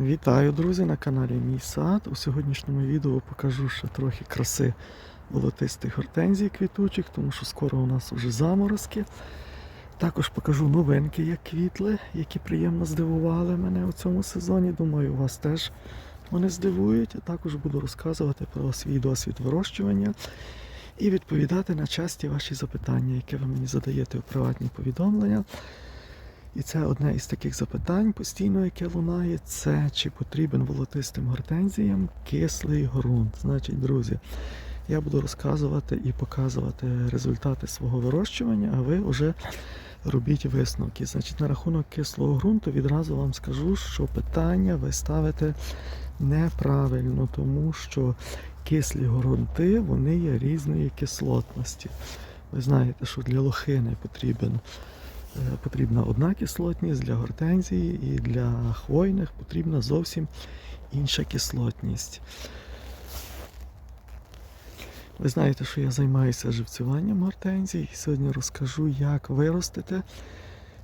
Вітаю, друзі, на каналі Мій Сад. У сьогоднішньому відео покажу ще трохи краси волотистих гортензій квітучих, тому що скоро у нас вже заморозки. Також покажу новинки, як квітли, які приємно здивували мене у цьому сезоні. Думаю, вас теж вони здивують. Також буду розказувати про свій досвід вирощування і відповідати на часті ваші запитання, які ви мені задаєте у приватні повідомлення. І це одне із таких запитань постійно, яке лунає, це чи потрібен волотистим гортензіям кислий ґрунт. Значить, друзі, я буду розказувати і показувати результати свого вирощування, а ви вже робіть висновки. Значить, на рахунок кислого ґрунту відразу вам скажу, що питання ви ставите неправильно, тому що кислі ґрунти вони є різної кислотності. Ви знаєте, що для лохини потрібен потрібна одна кислотність для гортензії і для хвойних потрібна зовсім інша кислотність. Ви знаєте, що я займаюся живцюванням гортензій і сьогодні розкажу, як виростити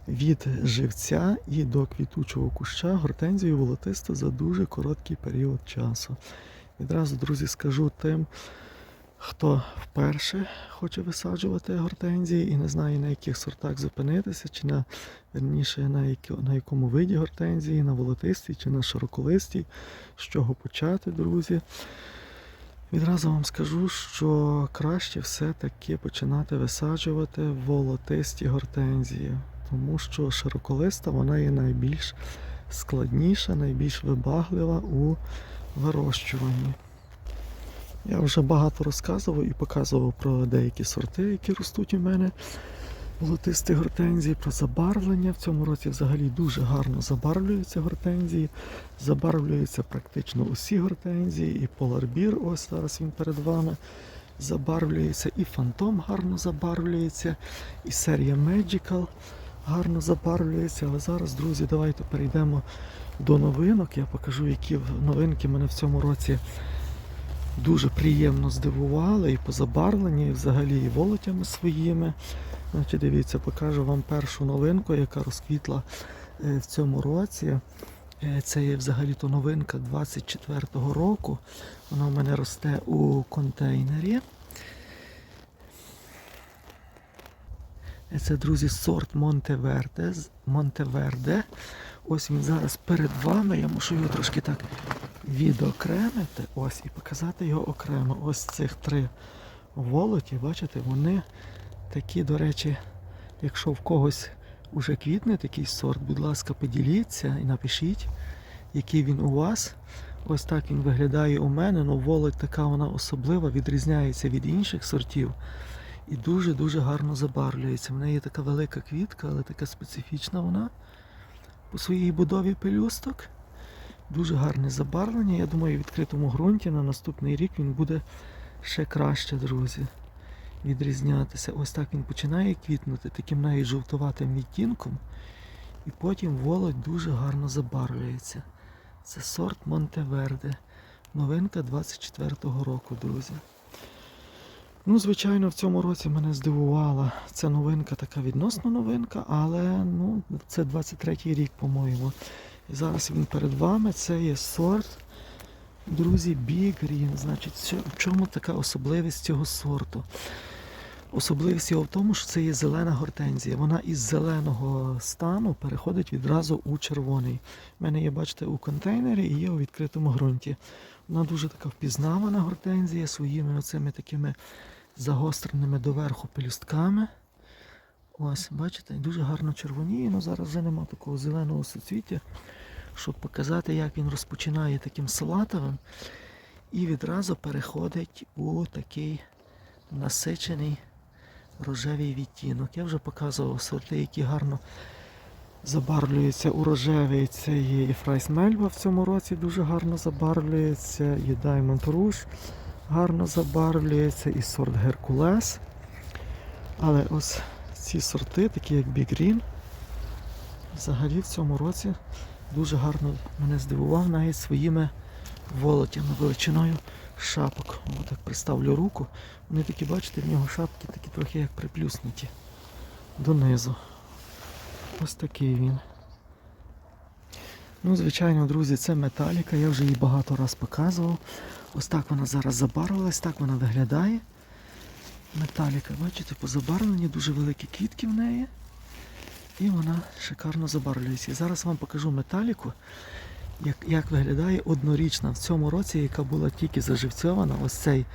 від живця і до квітучого куща гортензію волотисту за дуже короткий період часу. Відразу, друзі, скажу тим, Хто вперше хоче висаджувати гортензії і не знає на яких сортах зупинитися, чи на верніше на, які, на якому виді гортензії, на волотистій чи на широколистій, з чого почати, друзі. Відразу вам скажу, що краще все-таки починати висаджувати волотисті гортензії, тому що широколиста вона є найбільш складніша, найбільш вибаглива у вирощуванні. Я вже багато розказував і показував про деякі сорти, які ростуть у мене. Волотисті гортензії, про забарвлення. В цьому році взагалі дуже гарно забарвлюються гортензії. Забарвлюються практично усі гортензії. І поларбір, ось зараз він перед вами. Забарвлюється, і фантом гарно забарвлюється, і серія Magical гарно забарвлюється. Але зараз, друзі, давайте перейдемо до новинок. Я покажу, які новинки мене в цьому році дуже приємно здивували і по забарвленні, і взагалі і волотями своїми. Значить, Дивіться, покажу вам першу новинку, яка розквітла е, в цьому році. Е, Це є взагалі-то новинка 24-го року. Вона в мене росте у контейнері. Е, Це, друзі, сорт Монтеверде. Монтеверде. Ось він зараз перед вами. Я мушу його трошки так відокремити ось і показати його окремо. Ось цих три волоті, бачите, вони такі, до речі, якщо в когось уже квітне такий сорт, будь ласка, поділіться і напишіть, який він у вас. Ось так він виглядає у мене. Ну, волоть така вона особлива, відрізняється від інших сортів. І дуже-дуже гарно забарвлюється. В неї є така велика квітка, але така специфічна вона по своїй будові пелюсток. Дуже гарне забарвлення. Я думаю, в відкритому ґрунті на наступний рік він буде ще краще, друзі. Відрізнятися. Ось так він починає квітнути таким навіть жовтуватим відтінком. І потім володь дуже гарно забарвлюється. Це сорт Монтеверде. Новинка 24-го року, друзі. Ну, звичайно, в цьому році мене здивувала ця новинка, така відносно новинка, але ну, це 23-й рік, по-моєму. І зараз він перед вами. Це є сорт, друзі, Big. Значить, в чому така особливість цього сорту? Особливість його в тому, що це є зелена гортензія. Вона із зеленого стану переходить відразу у червоний. У мене є, бачите, у контейнері і є у відкритому ґрунті. Вона дуже така впізнавана гортензія своїми оцими такими загостреними доверху пелюстками. Ось, бачите, дуже гарно червоніє, але зараз вже нема такого зеленого суцвіття, щоб показати, як він розпочинає таким салатовим і відразу переходить у такий насичений рожевий відтінок. Я вже показував сорти, які гарно забарвлюються у рожевий. Це є і Фрайс Мельба в цьому році дуже гарно забарвлюється, і Diamond Rouge гарно забарвлюється, і сорт Геркулес. Але ось ці сорти, такі як Big Green, взагалі в цьому році дуже гарно мене здивував навіть своїми волотями, величиною шапок. Ось так приставлю руку. Вони такі, бачите, в нього шапки такі трохи як приплюснуті донизу. Ось такий він. Ну, звичайно, друзі, це металіка, я вже її багато раз показував. Ось так вона зараз забарвилась, так вона виглядає. Металіка, бачите, по забарвленні дуже великі квітки в неї. І вона шикарно забарвлюється. Зараз вам покажу металіку, як, як виглядає однорічна в цьому році, яка була тільки заживцьована. Ось цей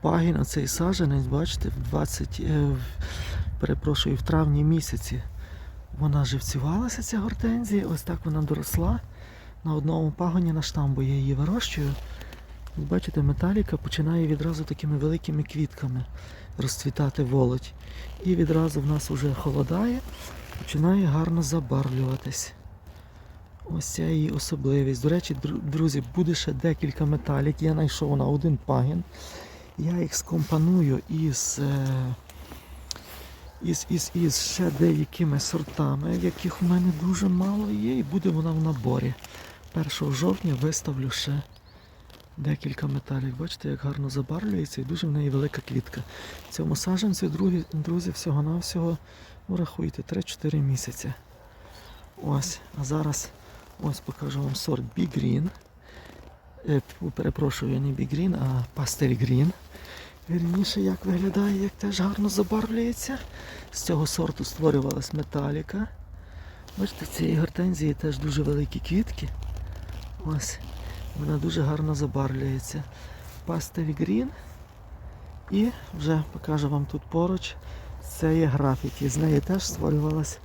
пагін, оцей саджанець, бачите, в 20, е, перепрошую, в травні місяці вона живцювалася, ця гортензія. Ось так вона доросла на одному пагоні на штамбу. Я її вирощую. Бачите, металіка починає відразу такими великими квітками розцвітати волоть. І відразу в нас вже холодає, починає гарно забарвлюватись. Ось ця її особливість. До речі, друзі, буде ще декілька металік. Я знайшов на один пагін. Я їх скомпоную із, е, із, із, із ще деякими сортами, яких у мене дуже мало є, і буде вона в наборі. 1 жовтня виставлю ще декілька металів. Бачите, як гарно забарвлюється і дуже в неї велика квітка. Цьому саджанцю, друзі, всього-навсього, ну рахуйте, 3-4 місяці. Ось, а зараз ось покажу вам сорт Big Green. Е, перепрошую, не Big Green, а Pastel Green. Вірніше, як виглядає, як теж гарно забарвлюється. З цього сорту створювалась металіка. Бачите, в цієї гортензії теж дуже великі квітки. Ось. Вона дуже гарно забарвлюється. Пастель Green. І вже покажу вам тут поруч. Це є графіті. З неї теж створювалась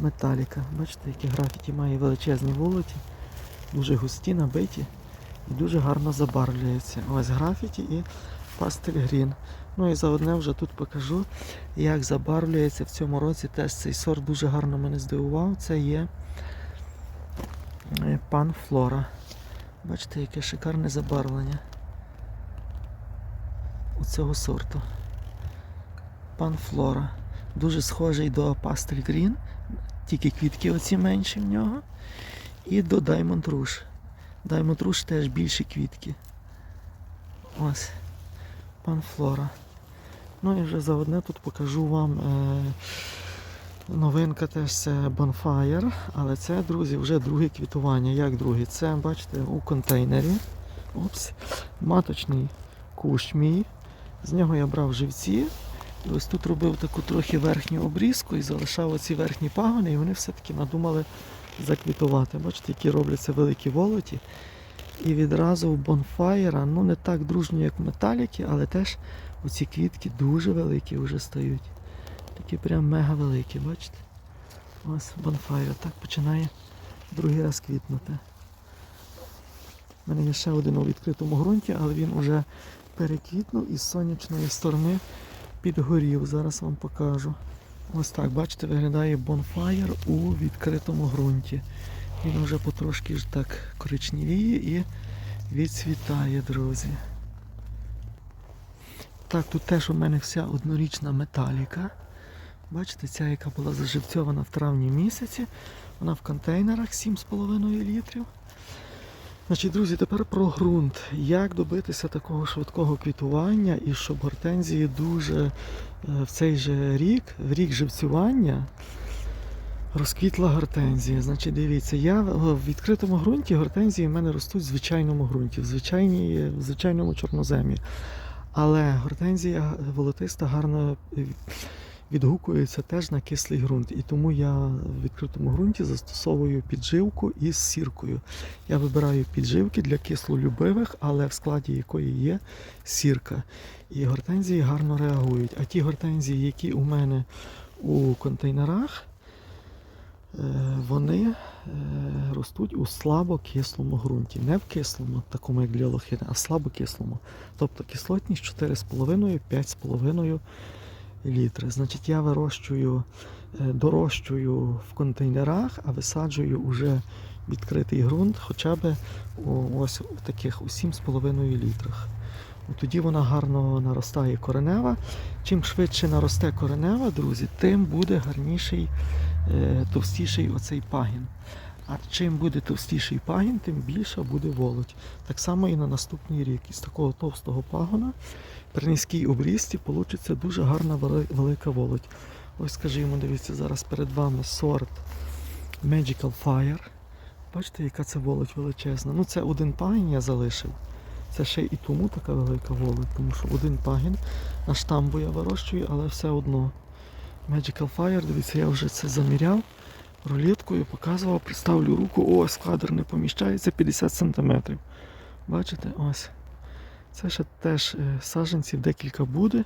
металіка. Бачите, які графіті має величезні вулиці, дуже густі, набиті і дуже гарно забарвлюється. Ось графіті і пастель грін. Ну і заодне вже тут покажу, як забарвлюється в цьому році. Теж цей сорт дуже гарно мене здивував. Це є е, пан Флора. Бачите, яке шикарне забарвлення у цього сорту. Пан Флора. Дуже схожий до Pastel Green, тільки квітки оці менші в нього. І до Diamond Rouge. Diamond Rouge теж більші квітки. Ось. Пан Флора. Ну і вже заодне тут покажу вам е, новинка теж це Bonfire, але це, друзі, вже друге квітування. Як друге? Це, бачите, у контейнері. Опс. Маточний кущ мій. З нього я брав живці. І ось тут робив таку трохи верхню обрізку і залишав оці верхні пагони, і вони все-таки надумали заквітувати. Бачите, які робляться великі волоті. І відразу в бонфаєра, ну не так дружньо, як в металіки, але теж оці квітки дуже великі вже стають. Такі прям мега великі, бачите? Ось бонфаєр так починає другий раз квітнути. У мене є ще один у відкритому ґрунті, але він вже переквітнув і з сонячної сторони підгорів. Зараз вам покажу. Ось так, бачите, виглядає бонфаєр у відкритому ґрунті. Він вже потрошки ж так коричневіє і відцвітає, друзі. Так, тут теж у мене вся однорічна металіка. Бачите, ця, яка була заживцьована в травні місяці. Вона в контейнерах 7,5 літрів. Значить, друзі, тепер про ґрунт. Як добитися такого швидкого квітування і щоб гортензії дуже е, в цей же рік, в рік живцювання, розквітла гортензія. Значить, дивіться, я в відкритому ґрунті гортензії в мене ростуть в звичайному ґрунті, в, звичайній, в звичайному чорноземі. Але гортензія волотиста гарно е, відгукується теж на кислий ґрунт. І тому я в відкритому ґрунті застосовую підживку із сіркою. Я вибираю підживки для кислолюбивих, але в складі якої є сірка. І гортензії гарно реагують. А ті гортензії, які у мене у контейнерах, е, вони е, ростуть у слабокислому ґрунті. Не в кислому, такому як для лохини, а слабокислому. Тобто кислотність 4,5-5,5 літри. Значить, я вирощую, е, дорощую в контейнерах, а висаджую уже відкритий ґрунт хоча б ось у таких у 7,5 літрах. Тоді вона гарно наростає коренева. Чим швидше наросте коренева, друзі, тим буде гарніший, е, товстіший оцей пагін. А чим буде товстіший пагін, тим більша буде волоть. Так само і на наступний рік. Із такого товстого пагона при низькій обрізці вийде дуже гарна велика волоть. Ось скажімо, дивіться, зараз перед вами сорт Magical Fire. Бачите, яка це волоть величезна. Ну це один пагін я залишив. Це ще і тому така велика волоть, тому що один пагін на штамбу я вирощую, але все одно. Magical Fire, дивіться, я вже це заміряв рулеткою, показував, приставлю руку, ось кадр не поміщається 50 см. Бачите, ось. Це ще теж е, саджанців декілька буде.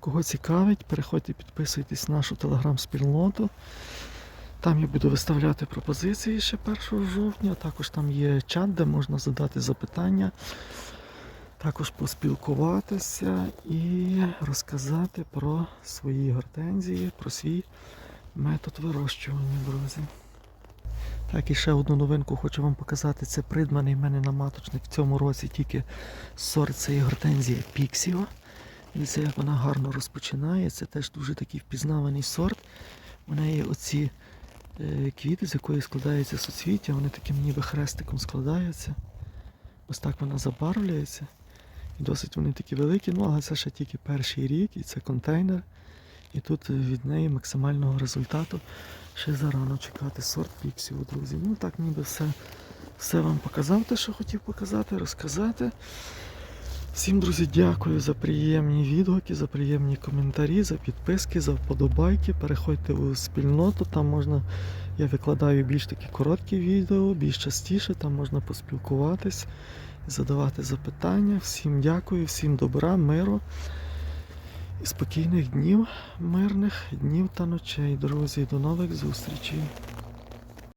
Кого цікавить, переходьте, підписуйтесь на нашу телеграм-спільноту. Там я буду виставляти пропозиції ще 1 жовтня. Також там є чат, де можна задати запитання, також поспілкуватися і розказати про свої гортензії, про свій метод вирощування, друзі. Так, і ще одну новинку хочу вам показати. Це придбаний в мене на маточник в цьому році тільки сорт цієї гортензії Піксіо. Дивіться, як вона гарно розпочинає. Це теж дуже такий впізнаваний сорт. У неї оці е, квіти, з якої складається суцвіття, вони таким ніби хрестиком складаються. Ось так вона забарвлюється. І досить вони такі великі, ну але це ще тільки перший рік, і це контейнер. І тут е, від неї максимального результату ще зарано чекати сорт Піксіо, друзі. Ну так ніби все, все вам показав, те, що хотів показати, розказати. Всім, друзі, дякую за приємні відгуки, за приємні коментарі, за підписки, за вподобайки. Переходьте у спільноту, там можна, я викладаю більш такі короткі відео, більш частіше, там можна поспілкуватись, задавати запитання. Всім дякую, всім добра, миру і спокійних днів, мирних днів та ночей, друзі. До нових зустрічей.